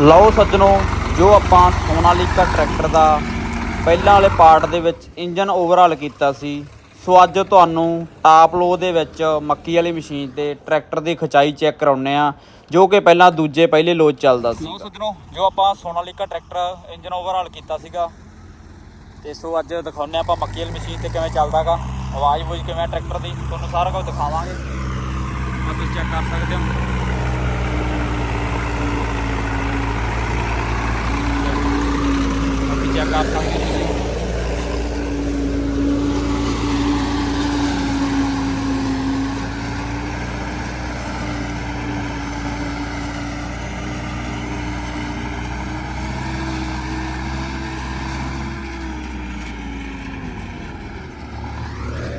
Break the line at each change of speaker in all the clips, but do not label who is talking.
ਲਓ ਸੱਜਣੋ, ਜੋ ਆਪਾਂ ਸੋਨਾਲੀਕਾ ਟਰੈਕਟਰ ਦਾ ਪਹਿਲਾਂ ਵਾਲੇ ਪਾਰਟ ਦੇ ਵਿੱਚ ਇੰਜਨ ਓਵਰਹਾਲ ਕੀਤਾ ਸੀ, ਸੋ ਅੱਜ ਤੁਹਾਨੂੰ ਟਾਪ ਲੋ ਦੇ ਵਿੱਚ ਮੱਕੀ ਵਾਲੀ ਮਸ਼ੀਨ ਤੇ ਟਰੈਕਟਰ ਦੀ ਖਚਾਈ ਚੈੱਕ ਕਰਾਉਣੇ ਆ ਜੋ ਕਿ ਪਹਿਲਾਂ ਦੂਜੇ ਪਹਿਲੇ ਲੋਚ ਚੱਲਦਾ ਸੀ। ਲਓ ਸੱਜਣੋ, ਜੋ ਆਪਾਂ ਸੋਨਾਲੀਕਾ ਟਰੈਕਟਰ ਇੰਜਨ ਓਵਰਹਾਲ ਕੀਤਾ ਸੀਗਾ, ਤੇ ਸੋ ਅੱਜ ਦਿਖਾਉਣੇ ਆਪਾਂ ਮੱਕੀ ਵਾਲੀ ਮਸ਼ੀਨ ਤੇ ਕਿਵੇਂ ਚੱਲਦਾਗਾ ਆਵਾਜ਼ ਬੂਝ ਕਿਵੇਂ ਟਰੈਕਟਰ ਦੀ, ਤੁਹਾਨੂੰ ਸਾਰਾ ਕੁਝ ਦਿਖਾਵਾਂਗੇ। ਆ ਤੁਸੀਂ ਚੈੱਕ ਕਰ ਸਕਦੇ ਹੋ। ਬਾਕੀ ਕਰ ਸਕਦੇ ਤੁਸੀਂ?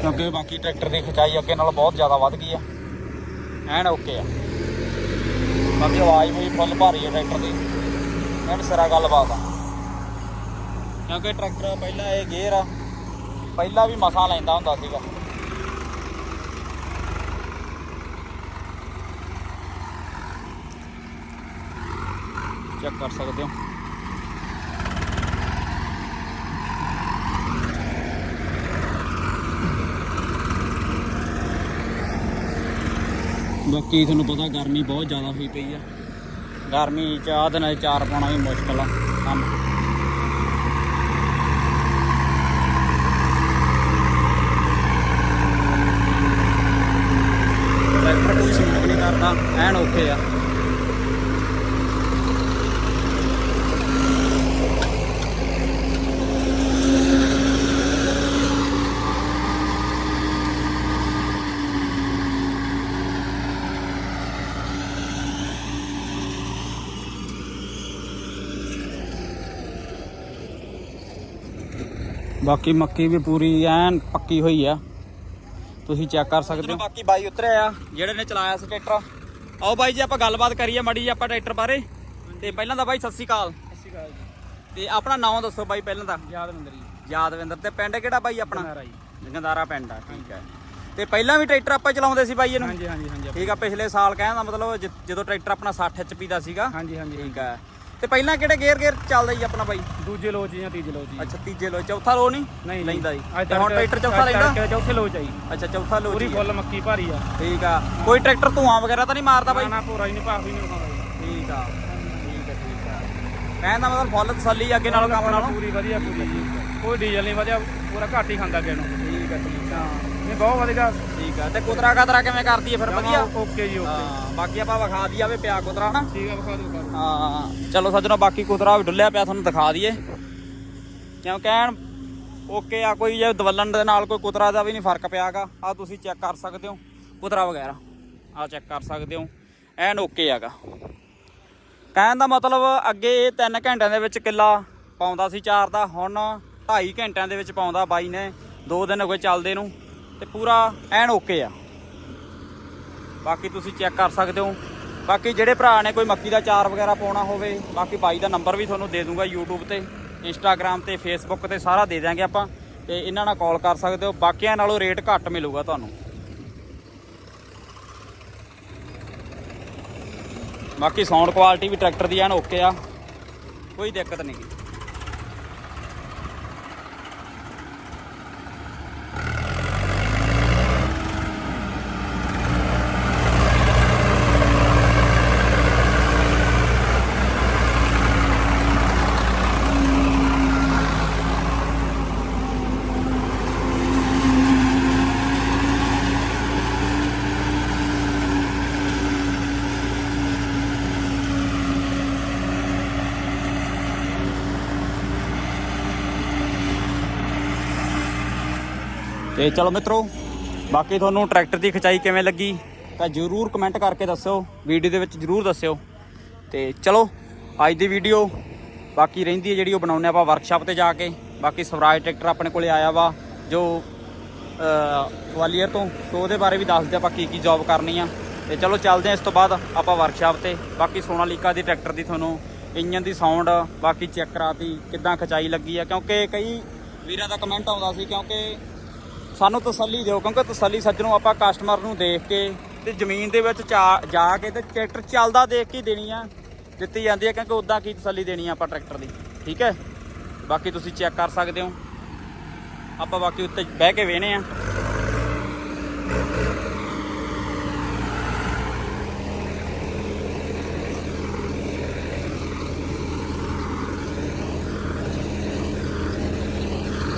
ਕਿਉਂਕਿ ਬਾਕੀ ਟਰੈਕਟਰ ਦੀ ਖਿਚਾਈ ਅੱਗੇ ਨਾਲ ਬਹੁਤ ਜ਼ਿਆਦਾ ਵੱਧ ਗਈ ਆ। ਐਨ ਓਕੇ ਆ। ਬਾਕੀ ਆਵਾਜ਼ ਵੀ ਫੁੱਲ ਭਾਰੀ ਹੈ ਟਰੈਕਟਰ ਦੀ। ਐਨ ਸਾਰਾ ਗੱਲਬਾਤ ਆ। ਕਿਉਂਕਿ ਟਰੈਕਟਰ ਪਹਿਲਾਂ ਇਹ ਗੇਅਰ ਆ, ਪਹਿਲਾਂ ਵੀ ਮਸਾਂ ਲੈਂਦਾ ਹੁੰਦਾ ਸੀਗਾ। ਚੈੱਕ ਕਰ ਸਕਦੇ ਹੋ। ਬਾਕੀ ਤੁਹਾਨੂੰ ਪਤਾ ਗਰਮੀ ਬਹੁਤ ਜ਼ਿਆਦਾ ਹੋਈ ਪਈ ਆ। ਗਰਮੀ ਚ ਆਹ ਦਿਨਾਂ 'ਚ ਚਾਰ ਪਾਉਣਾ ਵੀ ਮੁਸ਼ਕਲ ਆ। ਕੰਮ ਟਰੈਕਟਰ ਕੋਈ ਸੂਟ ਨਹੀਂ ਐਨ ਓਕੇ ਆ। ਬਾਕੀ ਮੱਕੀ ਵੀ ਪੂਰੀ ਐਨ ਪੱਕੀ ਹੋਈ ਆ। ਤੁਸੀਂ ਚੈੱਕ ਕਰ ਸਕਦੇ ਹੋ। ਬਾਕੀ ਬਾਈ ਉਤਰਿਆ ਆ ਜਿਹੜੇ ਨੇ ਚਲਾਇਆ ਸੀ ਟਰੈਕਟਰ। ਆਓ ਬਾਈ ਜੀ ਆਪਾਂ ਗੱਲਬਾਤ ਕਰੀਏ ਮਾੜੀ ਜੀ ਆਪਾਂ ਟਰੈਕਟਰ ਬਾਰੇ। ਤੇ ਪਹਿਲਾਂ ਤਾਂ ਬਾਈ ਸਤਿ ਸ਼੍ਰੀ ਅਕਾਲ।
ਸਤਿ ਸ਼੍ਰੀ ਅਕਾਲ ਜੀ।
ਤੇ ਆਪਣਾ ਨਾਮ ਦੱਸੋ ਬਾਈ ਪਹਿਲਾਂ ਤਾਂ।
ਯਾਦਵਿੰਦਰ ਜੀ।
ਯਾਦਵਿੰਦਰ ਤੇ ਪਿੰਡ ਕਿਹੜਾ ਬਾਈ ਆਪਣਾ? ਜੰਗਦਾਰਾ ਪਿੰਡ ਆ ਠੀਕ ਹੈ। ਤੇ ਪਹਿਲਾਂ ਵੀ ਟਰੈਕਟਰ ਆਪਾਂ ਚਲਾਉਂਦੇ ਸੀ ਬਾਈ ਇਹਨੂੰ?
ਹਾਂਜੀ ਹਾਂਜੀ ਹਾਂਜੀ।
ਠੀਕ ਆ ਪਿਛਲੇ ਸਾਲ ਕਹਿਣ ਦਾ ਮਤਲਬ ਜਦੋਂ ਟਰੈਕਟਰ ਆਪਣਾ 60 ਐਚਪੀ ਦਾ ਸੀਗਾ।
ਹਾਂਜੀ ਹਾਂਜੀ।
ਠੀਕ ਆ। ਤੇ ਪਹਿਲਾਂ ਕਿਹੜੇ ਗੇਅਰ ਗੇਅਰ ਚੱਲਦਾ ਜੀ ਆਪਣਾ ਬਾਈ?
ਦੂਜੇ ਲੋ ਜੀ ਜਾਂ ਤੀਜੇ ਲੋ ਜੀ।
ਅੱਛਾ ਤੀਜੇ ਲੋ ਚੌਥਾ ਲੋ ਨਹੀਂ?
ਨਹੀਂ
ਲੈਂਦਾ ਜੀ। ਤੇ ਹੁਣ ਟਰੈਕਟਰ ਚੌਥਾ ਲੈਂਦਾ?
ਚੌਥੇ ਲੋ ਚਾਈ
ਅੱਛਾ ਚੌਥਾ ਲੋ
ਪੂਰੀ ਫੁੱਲ ਮੱਕੀ ਭਾਰੀ ਆ।
ਠੀਕ ਆ। ਕੋਈ ਟਰੈਕਟਰ ਧੂਆਂ ਵਗੈਰਾ ਤਾਂ ਨਹੀਂ ਮਾਰਦਾ ਬਾਈ?
ਨਾ ਪੂਰਾ ਹੀ ਨਹੀਂ ਭਾਫ ਹੀ ਨਹੀਂ ਉਠਾਉਂਦਾ
ਠੀਕ ਆ। ਠੀਕ ਆ ਠੀਕ ਆ। ਕਹਿਣ ਦਾ ਮਤਲਬ ਫੁੱਲ ਤਸੱਲੀ ਅੱਗੇ ਨਾਲੋਂ ਕੰਮ ਨਾਲੋਂ।
ਪੂਰੀ ਵਧੀਆ ਪੂਰੀ ਕੋਈ ਡੀਜ਼ਲ ਨਹੀਂ ਵਧਿਆ ਪੂਰਾ ਘੱਟ ਹੀ ਖਾਂਦਾ ਅੱਗੇ ਨੂੰ
ਠੀਕ ਆ ਠੀਕ ਆ
ਨਹੀਂ ਬਹੁਤ ਵਧੀਆ।
ਠੀਕ ਆ। ਤੇ ਕੁਤਰਾ ਕਤਰਾ ਕਿਵੇਂ ਕਰਦੀ ਹੈ ਫਿਰ? ਵਧੀਆ?
ਓਕੇ ਜੀ ਓਕੇ।
ਹਾਂ ਬਾਕੀ ਆਪਾਂ ਵਿਖਾ ਦਈਏ ਵੇ ਪਿਆ ਕੁਤਰਾ ਹਨਾ?
ਠੀਕ ਆ ਵਿਖਾ ਦਿਓ ਦਿਓ।
ਹਾਂ ਚਲੋ ਸੱਜਣੋ ਬਾਕੀ ਕੁਤਰਾ ਵੀ ਡੁੱਲਿਆ ਪਿਆ ਤੁਹਾਨੂੰ ਦਿਖਾ ਦਈਏ। ਕਿਉਂ ਕਹਿਣ ਓਕੇ ਆ ਕੋਈ ਜੇ ਦਵਲਣ ਦੇ ਨਾਲ ਕੋਈ ਕੁਤਰਾ ਦਾ ਵੀ ਨਹੀਂ ਫ਼ਰਕ ਪਿਆਗਾ। ਆ ਤੁਸੀਂ ਚੈੱਕ ਕਰ ਸਕਦੇ ਹੋ ਕੁਤਰਾ ਵਗੈਰਾ। ਆ ਚੈੱਕ ਕਰ ਸਕਦੇ ਹੋ ਐਨ ਓਕੇ ਹੈਗਾ ਕਹਿਣ ਦਾ ਮਤਲਬ ਅੱਗੇ ਇਹ 3 ਘੰਟਿਆਂ ਦੇ ਵਿੱਚ ਕਿੱਲਾ ਪਾਉਂਦਾ ਸੀ ਚਾਰ ਦਾ ਹੁਣ 2.5 ਘੰਟਿਆਂ ਦੇ ਵਿੱਚ ਪਾਉਂਦਾ ਬਾਈ ਨੇ। ਦੋ ਦਿਨ ਹੋ ਗਏ ਚੱਲਦੇ ਨੂੰ ਤੇ ਪੂਰਾ ਐਨ ਓਕੇ ਆ। ਬਾਕੀ ਤੁਸੀਂ ਚੈੱਕ ਕਰ ਸਕਦੇ ਹੋ। ਬਾਕੀ ਜਿਹੜੇ ਭਰਾ ਨੇ ਕੋਈ ਮੱਕੀ ਦਾ ਚਾਰ ਵਗੈਰਾ ਪਾਉਣਾ ਹੋਵੇ, ਬਾਕੀ ਬਾਈ ਦਾ ਨੰਬਰ ਵੀ ਤੁਹਾਨੂੰ ਦੇ ਦੂੰਗਾ YouTube ਤੇ, Instagram ਤੇ, Facebook ਤੇ ਸਾਰਾ ਦੇ ਦਿਆਂਗੇ ਆਪਾਂ ਤੇ ਇਹਨਾਂ ਨਾਲ ਕਾਲ ਕਰ ਸਕਦੇ ਹੋ। ਬਾਕੀਆਂ ਨਾਲੋਂ ਰੇਟ ਘੱਟ ਮਿਲੂਗਾ ਤੁਹਾਨੂੰ। ਬਾਕੀ ਸਾਊਂਡ ਕੁਆਲਿਟੀ ਵੀ ਟਰੈਕਟਰ ਦੀ ਐਨ ਓਕੇ ਆ। ਕੋਈ ਦਿੱਕਤ ਨਹੀਂ। ਤੇ ਚਲੋ ਮਿੱਤਰੋ, ਬਾਕੀ ਤੁਹਾਨੂੰ ਟਰੈਕਟਰ ਦੀ ਖਚਾਈ ਕਿਵੇਂ ਲੱਗੀ ਤਾਂ ਜਰੂਰ ਕਮੈਂਟ ਕਰਕੇ ਦੱਸਿਓ ਵੀਡੀਓ ਦੇ ਵਿੱਚ ਜਰੂਰ ਦੱਸਿਓ। ਤੇ ਚਲੋ, ਅੱਜ ਦੀ ਵੀਡੀਓ ਬਾਕੀ ਰਹਿੰਦੀ ਹੈ ਜਿਹੜੀ ਉਹ ਬਣਾਉਂਦੇ ਆਪਾਂ ਵਰਕਸ਼ਾਪ ਤੇ ਜਾ ਕੇ। ਬਾਕੀ ਸਵਰਾਜ ਟਰੈਕਟਰ ਆਪਣੇ ਕੋਲੇ ਆਇਆ ਵਾ, ਜੋ ਗਵਾਲੀਅਰ ਤੋਂ, ਸੋ ਉਹਦੇ ਬਾਰੇ ਵੀ ਦੱਸਦੇ ਆਪਾਂ ਕੀ ਕੀ ਜੌਬ ਕਰਨੀ ਆ। ਤੇ ਚਲੋ ਚੱਲਦੇ ਆ ਇਸ ਤੋਂ ਬਾਅਦ ਆਪਾਂ ਵਰਕਸ਼ਾਪ ਤੇ। ਬਾਕੀ ਸੋਨਾਲੀਕਾ ਦੀ ਟਰੈਕਟਰ ਦੀ ਤੁਹਾਨੂੰ ਇੰਜਨ ਦੀ ਸਾਊਂਡ ਬਾਕੀ ਚੈੱਕ ਕਰਾਤੀ, ਕਿੱਦਾਂ ਖਚਾਈ ਲੱਗੀ ਆ, ਕਿਉਂਕਿ ਕਈ ਵੀਰਾਂ ਦਾ ਕਮੈਂਟ ਆਉਂਦਾ ਸੀ, ਕਿਉਂਕਿ ਸਾਨੂੰ ਤਸੱਲੀ ਦਿਓ, ਕਿਉਂਕਿ ਤਸੱਲੀ ਸੱਜਣੋਂ ਆਪਾਂ ਕਸਟਮਰ ਨੂੰ ਦੇਖ ਕੇ ਤੇ ਜ਼ਮੀਨ ਦੇ ਵਿੱਚ ਚਾ- ਜਾ ਕੇ ਤੇ ਟਰੈਕਟਰ ਚੱਲਦਾ ਦੇਖ ਕੇ ਦੇਣੀ ਆ, ਦਿੱਤੀ ਜਾਂਦੀ ਹੈ ਕਿਉਂਕਿ ਉਦਾਂ ਕੀ ਤਸੱਲੀ ਦੇਣੀ ਆ ਆਪਾਂ ਟਰੈਕਟਰ ਦੀ, ਠੀਕ ਹੈ? ਬਾਕੀ ਤੁਸੀਂ ਚੈੱਕ ਕਰ ਸਕਦੇ ਹੋ। ਆਪਾਂ ਬਾਕੀ ਉੱਤੇ ਬਹਿ ਕੇ ਵੇਣੇ ਆ।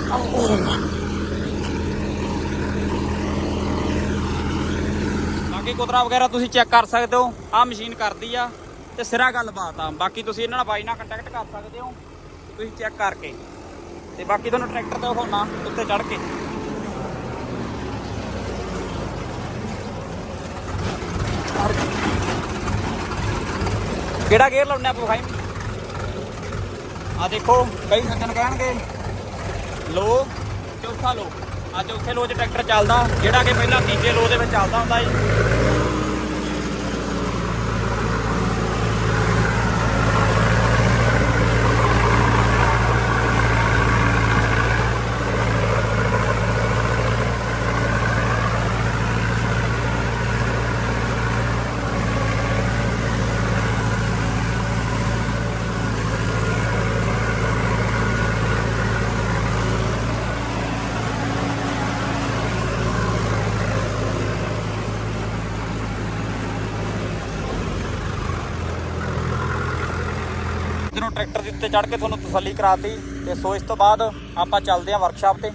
ਬਾਕੀ ਕੋਤਰਾ ਵਗੈਰਾ ਤੁਸੀਂ ਚੈੱਕ ਕਰ ਸਕਦੇ ਹੋ। ਆ ਮਸ਼ੀਨ ਕਰਦੀ ਆ ਤੇ ਸਿਰਾ ਗੱਲਬਾਤ ਆ। ਬਾਕੀ ਤੁਸੀਂ ਇਹਨਾਂ ਨਾਲ ਬਾਈ ਨਾਲ ਕੰਟੈਕਟ ਕਰ ਸਕਦੇ ਹੋ। ਤੁਸੀਂ ਚੈੱਕ ਕਰਕੇ। ਤੇ ਬਾਕੀ ਤੁਹਾਨੂੰ ਟਰੈਕਟਰ ਤੇ ਹੋਣਾ ਉੱਤੇ ਚੜ ਕੇ। ਕਿਹੜਾ ਗੇਅਰ ਲਾਉਣੇ ਆਪਾਂ ਵਿਖਾਈ ਆ ਦੇਖੋ, ਕਈ ਸੱਜਣ ਕਹਿਣਗੇ, ਲੋ, ਚੌਥਾ ਲੋ। ਆ ਚੌਥੇ ਲੋ 'ਚ ਟਰੈਕਟਰ ਚੱਲਦਾ, ਜਿਹੜਾ ਕਿ ਪਹਿਲਾਂ ਤੀਜੇ ਲੋ ਦੇ ਵਿੱਚ ਚੱਲਦਾ ਹੁੰਦਾ ਸੀ। ਜਦੋਂ ਟਰੈਕਟਰ ਦੇ ਉੱਤੇ ਚੜ੍ਹ ਕੇ ਤੁਹਾਨੂੰ ਤਸੱਲੀ ਕਰਾਤੀ ਤੇ ਸੋ ਇਸ ਤੋਂ ਬਾਅਦ ਆਪਾਂ ਚੱਲਦੇ ਹਾਂ ਵਰਕਸ਼ਾਪ ਤੇ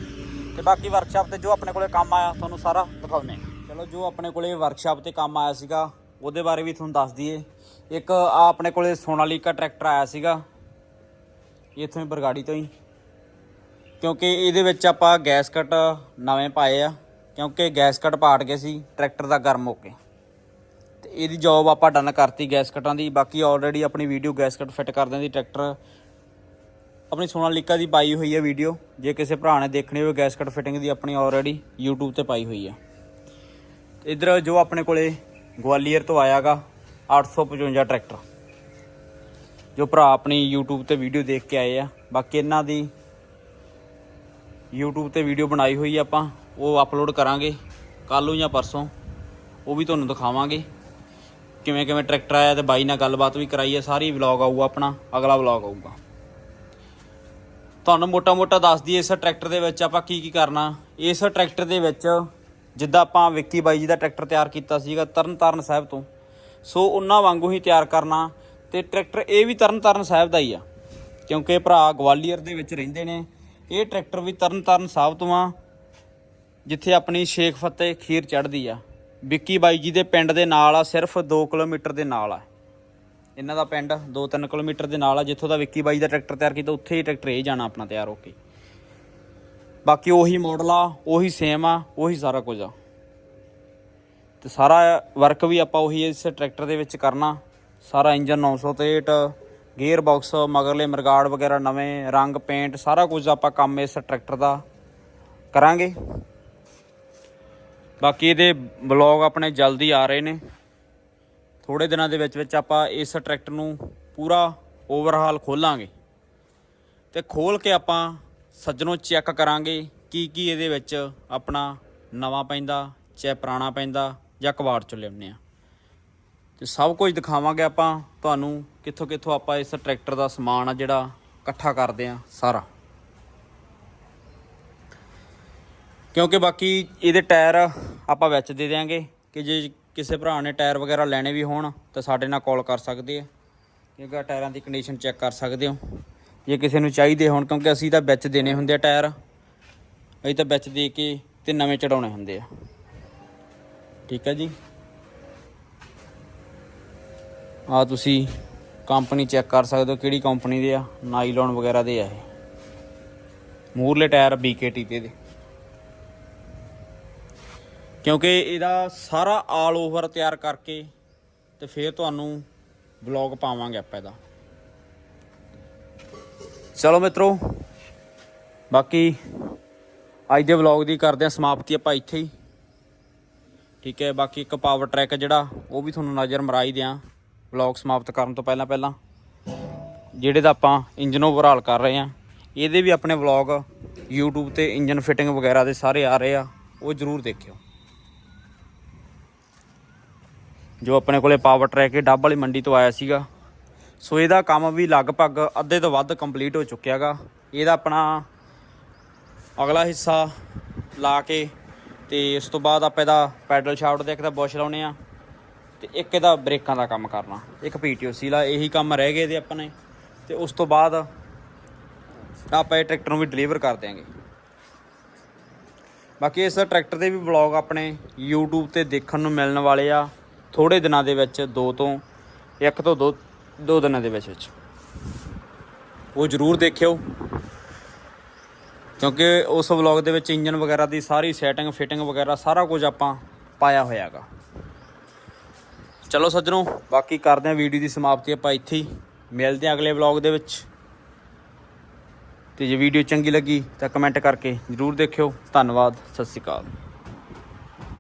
ਤੇ ਬਾਕੀ ਵਰਕਸ਼ਾਪ ਤੇ ਜੋ ਆਪਣੇ ਕੋਲੇ ਕੰਮ ਆਇਆ ਤੁਹਾਨੂੰ ਸਾਰਾ ਦਿਖਾਉਨੇ ਚਲੋ ਜੋ ਆਪਣੇ ਕੋਲੇ ਵਰਕਸ਼ਾਪ ਤੇ ਕੰਮ ਆਇਆ ਸੀਗਾ, ਉਹਦੇ ਬਾਰੇ ਵੀ ਤੁਹਾਨੂੰ ਦੱਸ ਦਈਏ। ਇੱਕ ਆ ਆਪਣੇ ਕੋਲੇ ਸੋਨਾਲੀਕਾ ਟਰੈਕਟਰ ਆਇਆ ਸੀਗਾ ਇੱਥੋਂ ਹੀ ਬਰਗਾੜੀ ਤੋਂ ਹੀ। ਕਿਉਂਕਿ ਇਹਦੇ ਵਿੱਚ ਆਪਾਂ ਗੈਸ ਕਟ ਨਵੇਂ ਪਾਏ ਆ, ਕਿਉਂਕਿ ਗੈਸ ਕਟ ਪਾਟ ਗਏ ਸੀ ਟਰੈਕਟਰ ਦਾ ਗਰਮ ਹੋ ਕੇ। ਇਹਦੀ ਜੌਬ ਆਪਾਂ ਡਨ ਕਰਤੀ ਗੈਸਕਟਾਂ ਦੀ, ਬਾਕੀ ਆਲਰੇਡੀ ਆਪਣੀ ਵੀਡੀਓ ਗੈਸਕਟ ਫਿੱਟ ਕਰ ਦੀ ਟਰੈਕਟਰ ਆਪਣੀ ਸੋਨਾਲੀਕਾ ਦੀ ਪਾਈ ਹੋਈ ਹੈ ਵੀਡੀਓ ਜੇ ਕਿਸੇ ਭਰਾ ਨੇ ਦੇਖਣੀ ਹੋਵੇ ਗੈਸਕਟ ਫਿਟਿੰਗ ਦੀ, ਆਪਣੀ ਆਲਰੇਡੀ YouTube ਤੇ ਪਾਈ ਹੋਈ ਹੈ। ਇਧਰ ਜੋ ਆਪਣੇ ਕੋਲੇ ਗਵਾਲੀਅਰ ਤੋਂ ਆਇਆਗਾ 855 ਟਰੈਕਟਰ ਜੋ ਭਰਾ ਆਪਣੀ YouTube ਤੇ ਵੀਡੀਓ ਦੇਖ ਕੇ ਆਏ ਆ। ਬਾਕੀ ਇਹਨਾਂ ਦੀ YouTube ਤੇ ਵੀਡੀਓ ਬਣਾਈ ਹੋਈ ਆਪਾਂ, ਉਹ ਅਪਲੋਡ ਕਰਾਂਗੇ ਕੱਲ੍ਹ ਨੂੰ ਜਾਂ ਪਰਸੋਂ। ਉਹ ਵੀ ਤੁਹਾਨੂੰ ਦਿਖਾਵਾਂਗੇ। ਕਿਵੇਂ ਕਿਵੇਂ ਟਰੈਕਟਰ ਆਇਆ ਤੇ ਬਾਈ ਨਾਲ ਗੱਲਬਾਤ ਵੀ ਕਰਾਈ ਹੈ ਸਾਰੀ ਵਲੌਗ ਆਊਗਾ ਆਪਣਾ, ਅਗਲਾ ਵਲੌਗ ਆਊਗਾ। ਤੁਹਾਨੂੰ ਮੋਟਾ-ਮੋਟਾ ਦੱਸ ਦਈਏ, ਇਸ ਟਰੈਕਟਰ ਦੇ ਵਿੱਚ ਆਪਾਂ ਕੀ ਕੀ ਕਰਨਾ। ਇਸ ਟਰੈਕਟਰ ਦੇ ਵਿੱਚ ਜਿੱਦਾਂ ਆਪਾਂ ਵਿੱਕੀ ਬਾਈ ਜੀ ਦਾ ਟਰੈਕਟਰ ਤਿਆਰ ਕੀਤਾ ਸੀਗਾ, ਤਰਨਤਾਰਨ ਸਾਹਿਬ ਤੋਂ। ਸੋ ਉਹਨਾਂ ਵਾਂਗੂ ਹੀ ਤਿਆਰ ਕਰਨਾ ਤੇ ਟਰੈਕਟਰ ਇਹ ਵੀ ਤਰਨਤਾਰਨ ਸਾਹਿਬ ਦਾ ਹੀ ਆ, ਕਿਉਂਕਿ ਭਰਾ ਗਵਾਲੀਅਰ ਦੇ ਵਿੱਚ ਰਹਿੰਦੇ ਨੇ। ਇਹ ਟਰੈਕਟਰ ਵੀ ਤਰਨਤਾਰਨ ਸਾਹਿਬ ਤੋਂ ਆ, ਜਿੱਥੇ ਆਪਣੀ ਸ਼ੇਖ ਫਤਿਹ ਖੀਰ ਚੜ੍ਹਦੀ ਆ। ਵਿੱਕੀ ਬਾਈ ਜੀ ਦੇ ਪਿੰਡ ਦੇ ਨਾਲ ਆ, ਸਿਰਫ 2 ਕਿਲੋਮੀਟਰ ਦੇ ਨਾਲ ਆ। ਇਹਨਾਂ ਦਾ ਪਿੰਡ 2-3 ਕਿਲੋਮੀਟਰ ਦੇ ਨਾਲ ਆ, ਜਿੱਥੋਂ ਦਾ ਵਿੱਕੀ ਬਾਈ ਦਾ ਟਰੈਕਟਰ ਤਿਆਰ ਕੀਤਾ, ਉੱਥੇ ਹੀ ਟਰੈਕਟਰ ਇਹ ਜਾਣਾ ਆਪਣਾ ਤਿਆਰ ਹੋ ਕੇ। ਬਾਕੀ ਉਹੀ ਮਾਡਲ ਆ, ਉਹੀ ਸੇਮ ਆ, ਉਹੀ ਸਾਰਾ ਕੁਝ ਆ। ਤੇ ਸਾਰਾ ਵਰਕ ਵੀ ਆਪਾਂ ਉਹੀ ਇਸ ਟਰੈਕਟਰ ਦੇ ਵਿੱਚ ਕਰਨਾ। ਸਾਰਾ ਇੰਜਨ 963 ਗੀਅਰ ਬਾਕਸ ਮਗਰਲੇ ਮਰਗਾੜ ਵਗੈਰਾ ਨਵੇਂ ਰੰਗ ਪੇਂਟ ਸਾਰਾ ਕੁਝ ਆਪਾਂ ਕੰਮ ਇਸ ਟਰੈਕਟਰ ਦਾ ਕਰਾਂਗੇ। ਬਾਕੀ ਇਹਦੇ ਬਲੌਗ ਆਪਣੇ ਜਲਦੀ ਆ ਰਹੇ ਨੇ। ਥੋੜੇ ਦਿਨਾਂ ਦੇ ਵਿੱਚ ਵਿੱਚ ਆਪਾਂ ਇਸ ਟਰੈਕਟਰ ਨੂੰ ਪੂਰਾ ਓਵਰਹਾਲ ਖੋਲਾਂਗੇ। ਤੇ ਖੋਲ ਕੇ ਆਪਾਂ ਸੱਜਣੋਂ ਚੈੱਕ ਕਰਾਂਗੇ ਕੀ ਕੀ ਇਹਦੇ ਵਿੱਚ ਆਪਣਾ ਨਵਾਂ ਪੈਂਦਾ, ਚਾਹੇ ਪੁਰਾਣਾ ਪੈਂਦਾ ਜਾਂ ਕਬਾੜ ਚੋਂ ਲਿਆਉਂਦੇ ਆ ਤੇ ਸਭ ਕੁਝ ਦਿਖਾਵਾਂਗੇ ਆਪਾਂ ਤੁਹਾਨੂੰ ਕਿੱਥੋਂ ਕਿੱਥੋਂ ਆਪਾਂ ਇਸ ਟਰੈਕਟਰ ਦਾ ਸਮਾਨ ਆ ਜਿਹੜਾ ਇਕੱਠਾ ਕਰਦੇ ਆ ਸਾਰਾ। ਕਿਉਂਕਿ ਬਾਕੀ ਇਹਦੇ ਟਾਇਰ ਆਪਾਂ ਵਿੱਚ ਦੇ ਦਿਆਂਗੇ ਕਿ ਜੇ ਕਿਸੇ ਭਰਾ ਨੇ ਟਾਇਰ ਵਗੈਰਾ ਲੈਣੇ ਵੀ ਹੋਣ, ਤਾਂ ਸਾਡੇ ਨਾਲ ਕਾਲ ਕਰ ਸਕਦੇ ਆ। ਕਿਉਂਕਿ ਟਾਇਰਾਂ ਦੀ ਕੰਡੀਸ਼ਨ ਚੈੱਕ ਕਰ ਸਕਦੇ ਹੋ। ਜੇ ਕਿਸੇ ਨੂੰ ਚਾਹੀਦੇ ਹੋਣ, ਕਿਉਂਕਿ ਅਸੀਂ ਤਾਂ ਵਿੱਚ ਦੇਣੇ ਹੁੰਦੇ ਆ ਟਾਇਰ। ਅਸੀਂ ਤਾਂ ਵਿੱਚ ਦੇ ਕੇ ਤੇ ਨਵੇਂ ਚੜਾਉਣੇ ਹੁੰਦੇ ਆ। ਠੀਕ ਹੈ ਜੀ। ਆ ਤੁਸੀਂ ਕੰਪਨੀ ਚੈੱਕ ਕਰ ਸਕਦੇ ਹੋ ਕਿਹੜੀ ਕੰਪਨੀ ਦੇ ਆ ਨਾਈਲੋਨ ਵਗੈਰਾ ਦੇ ਆ ਇਹ। ਮੂਰਲੇ ਟਾਇਰ BKT ਤੇ ਦੇ। ਕਿਉਂਕਿ ਇਹਦਾ ਸਾਰਾ ਆਲ ਓਵਰ ਤਿਆਰ ਕਰਕੇ ਤੇ ਫਿਰ ਤੁਹਾਨੂੰ ਵਲੌਗ ਪਾਵਾਂਗੇ ਆਪਾਂ ਇਹਦਾ। ਚਲੋ ਮਿੱਤਰੋ, ਬਾਕੀ ਅੱਜ ਦੇ ਵਲੌਗ ਦੀ ਕਰਦੇ ਆ ਸਮਾਪਤੀ ਆਪਾਂ ਇੱਥੇ ਹੀ। ਠੀਕ ਹੈ, ਬਾਕੀ ਇੱਕ ਪਾਵਰ ਟਰੈਕ ਜਿਹੜਾ, ਉਹ ਵੀ ਤੁਹਾਨੂੰ ਨਜ਼ਰ ਮਰਾਈ ਦਿਆਂ ਵਲੌਗ ਸਮਾਪਤ ਕਰਨ ਤੋਂ ਪਹਿਲਾਂ ਪਹਿਲਾਂ। ਜਿਹੜੇ ਦਾ ਆਪਾਂ ਇੰਜਨ ਓਵਰਹਾਲ ਕਰ ਰਹੇ ਆ ਇਹਦੇ ਵੀ ਆਪਣੇ ਵਲੌਗ YouTube ਤੇ ਇੰਜਨ ਫਿਟਿੰਗ ਵਗੈਰਾ ਦੇ ਸਾਰੇ ਆ ਰਹੇ ਆ, ਉਹ ਜਰੂਰ ਦੇਖਿਓ। ਜੋ ਆਪਣੇ ਕੋਲੇ ਪਾਵਰ ਟਰੈਕ ਇਹ ਡੱਬ ਵਾਲੀ ਮੰਡੀ ਤੋਂ ਆਇਆ ਸੀਗਾ। ਸੋ ਇਹਦਾ ਕੰਮ ਵੀ ਲਗਭਗ ਅੱਧੇ ਤੋਂ ਵੱਧ ਕੰਪਲੀਟ ਹੋ ਚੁੱਕਿਆਗਾ। ਇਹਦਾ ਆਪਣਾ ਅਗਲਾ ਹਿੱਸਾ ਲਾ ਕੇ ਤੇ ਇਸ ਤੋਂ ਬਾਅਦ ਆਪਾਂ ਇਹਦਾ ਪੈਡਲ ਸ਼ਾਫਟ ਦੇ ਇੱਕ ਤਾਂ ਬੁਸ਼ ਲਾਉਣੇ ਆ ਤੇ ਇੱਕ ਇਹਦਾ ਬ੍ਰੇਕਾਂ ਦਾ ਕੰਮ ਕਰਨਾ। ਇੱਕ ਪੀਟੀਓਸੀ ਲਾ ਇਹੀ ਕੰਮ ਰਹਿ ਗਏ ਦੇ ਆਪਣੇ। ਤੇ ਉਸ ਤੋਂ ਬਾਅਦ ਆਪਾਂ ਇਹ ਟਰੈਕਟਰ ਨੂੰ ਵੀ ਡਿਲੀਵਰ ਕਰ ਦਿਆਂਗੇ। ਬਾਕੀ ਇਸ ਟਰੈਕਟਰ ਦੇ ਵੀ ਵਲੌਗ ਆਪਣੇ YouTube ਤੇ ਦੇਖਣ ਨੂੰ ਮਿਲਣ ਵਾਲੇ ਆ। ਥੋੜੇ ਦਿਨਾਂ ਦੇ ਵਿੱਚ ਦੋ ਤੋਂ, ਇੱਕ ਤੋਂ ਦੋ ਦੋ ਦਿਨਾਂ ਦੇ ਵਿੱਚ ਵਿੱਚ। ਉਹ ਜਰੂਰ ਦੇਖਿਓ। ਕਿਉਂਕਿ ਉਸ ਵਲੌਗ ਦੇ ਵਿੱਚ ਇੰਜਨ ਵਗੈਰਾ ਦੀ ਸਾਰੀ ਸੈਟਿੰਗ ਫਿਟਿੰਗ ਵਗੈਰਾ ਸਾਰਾ ਕੁਝ ਆਪਾਂ ਪਾਇਆ ਹੋਇਆਗਾ। ਚਲੋ ਸੱਜਣੋ, ਬਾਕੀ ਕਰਦੇ ਹਾਂ ਵੀਡੀਓ ਦੀ ਸਮਾਪਤੀ ਆਪਾਂ ਇੱਥੇ ਹੀ। ਮਿਲਦੇ ਹਾਂ ਅਗਲੇ ਵਲੌਗ ਦੇ ਵਿੱਚ। ਤੇ ਜੇ ਵੀਡੀਓ ਚੰਗੀ ਲੱਗੀ ਤਾਂ ਕਮੈਂਟ ਕਰਕੇ ਜਰੂਰ ਦੇਖਿਓ। ਧੰਨਵਾਦ, ਸਤਿ ਸ਼੍ਰੀ ਅਕਾਲ।